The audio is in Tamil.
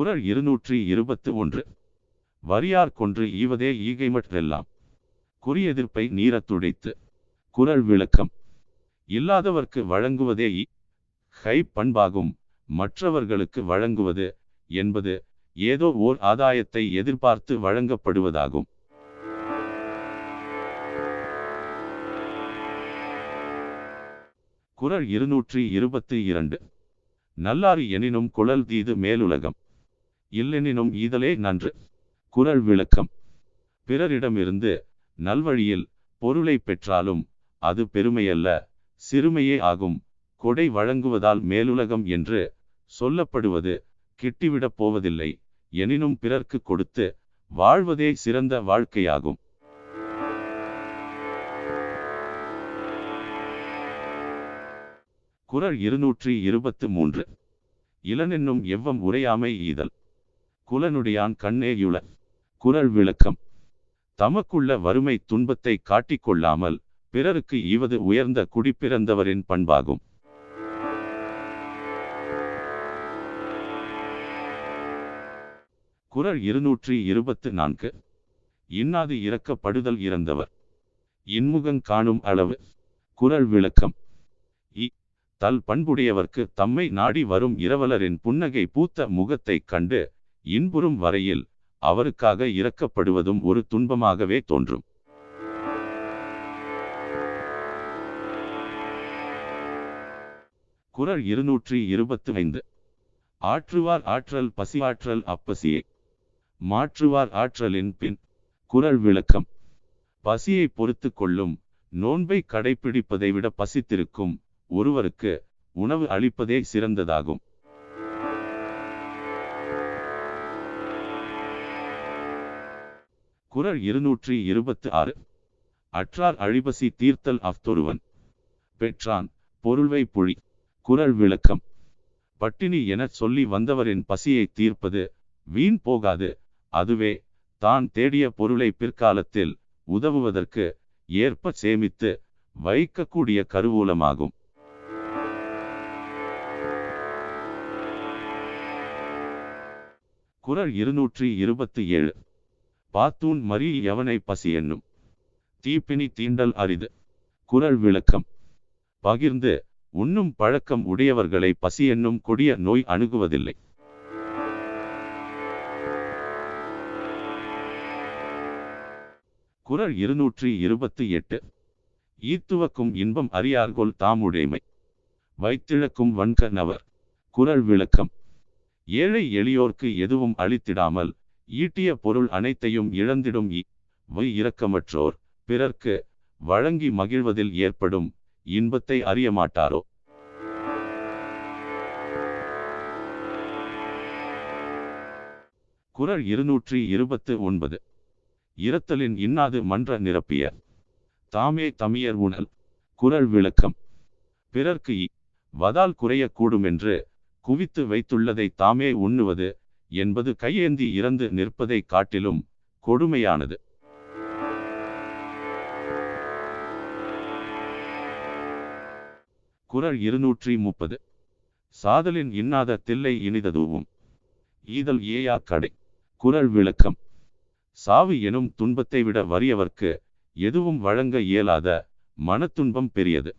குரல் இருநூற்றி இருபத்து ஒன்று. வரியார் கொன்று ஈவதே ஈகைமற்றெல்லாம் குறியெதிர்ப்பை நீரத் துடைத்து. குரல் விளக்கம். இல்லாதவர்க்கு வழங்குவதே இ கை பண்பாகும். மற்றவர்களுக்கு வழங்குவது என்பது ஏதோ ஓர் ஆதாயத்தை எதிர்பார்த்து வழங்கப்படுவதாகும். குரல் இருநூற்றி இருபத்தி இரண்டு. நல்லாறு எனினும் குழல் தீது மேலுலகம். இல்லெனினும் ஈதலே நன்று. குறள் விளக்கம். பிறரிடமிருந்து நல்வழியில் பொருளை பெற்றாலும் அது பெருமையல்ல சிறுமையே ஆகும். கொடை வழங்குவதால் மேலுலகம் என்று சொல்லப்படுவது கிட்டிவிடப் போவதில்லை எனினும் பிறர்க்கு கொடுத்து வாழ்வதே சிறந்த வாழ்க்கையாகும். குரல் இருநூற்றி இருபத்து மூன்று. இளனென்னும் எவ்வம் உரையாமை ஈதல். குலனுடையான் கண்ணேயுள குரல் விளக்கம். தமக்குள்ள வறுமை துன்பத்தை காட்டிக்கொள்ளாமல் பிறருக்கு ஈவது உயர்ந்த குடிப்பிறந்தவரின் பண்பாகும். குரல் இருநூற்றி இருபத்து நான்கு. இன்னாது இறக்கப்படுதல் இறந்தவர். இன்முகங் காணும் அளவு. குரல் விளக்கம். இ. தல் பண்புடையவர்க்கு தம்மை நாடி வரும் இரவலரின் புன்னகை பூத்த முகத்தைக் கண்டு இன்புறும் வரையில் அவருக்காக இறக்கப்படுவதும் ஒரு துன்பமாகவே தோன்றும். குறள் இருநூற்றி இருபத்தி ஐந்து ஆற்றுவார் ஆற்றல் பசியாற்றல் அப்பசியே. மாற்றுவார் ஆற்றலின் பின் குறள் விளக்கம். பசியை பொறுத்து கொள்ளும் நோன்பை கடைபிடிப்பதை விட பசித்திருக்கும் ஒருவருக்கு உணவு அளிப்பதே சிறந்ததாகும். குரல் இருநூற்றி இருபத்து ஆறு அற்றார் அழிபசி தீர்த்தல் அஃதொருவன். பெற்றான் பொருள்வை புழி. குரல் விளக்கம். பட்டினி எனச் சொல்லி வந்தவரின் பசியை தீர்ப்பது வீண் போகாது. அதுவே தான் தேடிய பொருளை பிற்காலத்தில் உதவுவதற்கு ஏற்ப சேமித்து வைக்கக்கூடிய கருவூலமாகும். குறள் இருநூற்றி இருபத்தி ஏழு. பாத்தூன் மறி எவனை பசி என்னும்? தீப்பினி தீண்டல் அரிது. குறள் விளக்கம். பகிர்ந்து உண்ணும் பழக்கம் உடையவர்களை பசி என்னும் கொடிய நோய் அணுகுவதில்லை. குறள் இருநூற்றி இருபத்தி எட்டு. ஈத்துவக்கும் இன்பம் அறியார்கொல் தாமுடைமை. வைத்திழக்கும் வன்கனவர் குரல் விளக்கம். ஏழை எளியோர்க்கு எதுவும் அளித்திடாமல் ஈட்டிய பொருள் அனைத்தையும் இழந்திடும் இ வை இரக்கமற்றோர். பிறர்க்கு வழங்கி மகிழ்வதில் ஏற்படும் இன்பத்தை அறிய மாட்டாரோ குறள் இருநூற்றி இருபத்து ஒன்பது. இரத்தலின் இன்னாது மன்ற நிரப்பிய. தாமே தமியர் உணல். குறள் விளக்கம். பிறர்க்கு இ வதால் குறையக்கூடுமென்று குவித்து வைத்துள்ளதை தாமே உண்ணுவது என்பது கையேந்தி இறந்து நிற்பதை காட்டிலும் கொடுமையானது. குறள் இருநூற்றி முப்பது. சாதலின் இன்னாத தில்லை இனிததூவும். ஈதல் ஏயா கடை. குரல் விளக்கம். சாவு எனும் துன்பத்தை விட வறியவர்க்கு எதுவும் வழங்க இயலாத மனத்துன்பம் பெரியது.